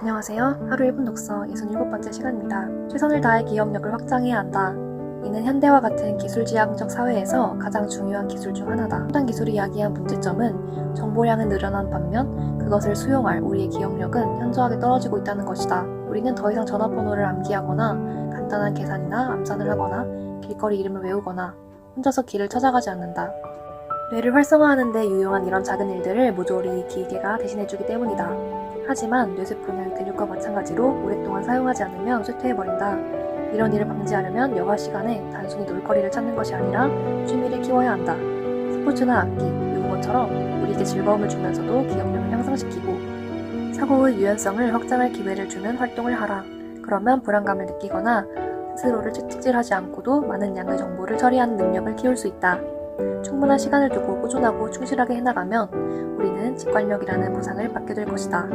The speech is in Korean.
안녕하세요. 하루 1분 독서 67번째 시간입니다. 최선을 다해 기억력을 확장해야 한다. 이는 현대와 같은 기술지향적 사회에서 가장 중요한 기술 중 하나다. 첨단 기술이 야기한 문제점은 정보량은 늘어난 반면 그것을 수용할 우리의 기억력은 현저하게 떨어지고 있다는 것이다. 우리는 더 이상 전화번호를 암기하거나 간단한 계산이나 암산을 하거나 길거리 이름을 외우거나 혼자서 길을 찾아가지 않는다. 뇌를 활성화하는 데 유용한 이런 작은 일들을 모조리 기계가 대신해주기 때문이다. 하지만 뇌세포는 근육과 마찬가지로 오랫동안 사용하지 않으면 쇠퇴해버린다. 이런 일을 방지하려면 여가 시간에 단순히 놀거리를 찾는 것이 아니라 취미를 키워야 한다. 스포츠나 악기, 외국어처럼 우리에게 즐거움을 주면서도 기억력을 향상시키고 사고의 유연성을 확장할 기회를 주는 활동을 하라. 그러면 불안감을 느끼거나 스스로를 채찍질하지 않고도 많은 양의 정보를 처리하는 능력을 키울 수 있다. 충분한 시간을 두고 꾸준하고 충실하게 해나가면 우리는 직관력이라는 보상을 받게 될 것이다.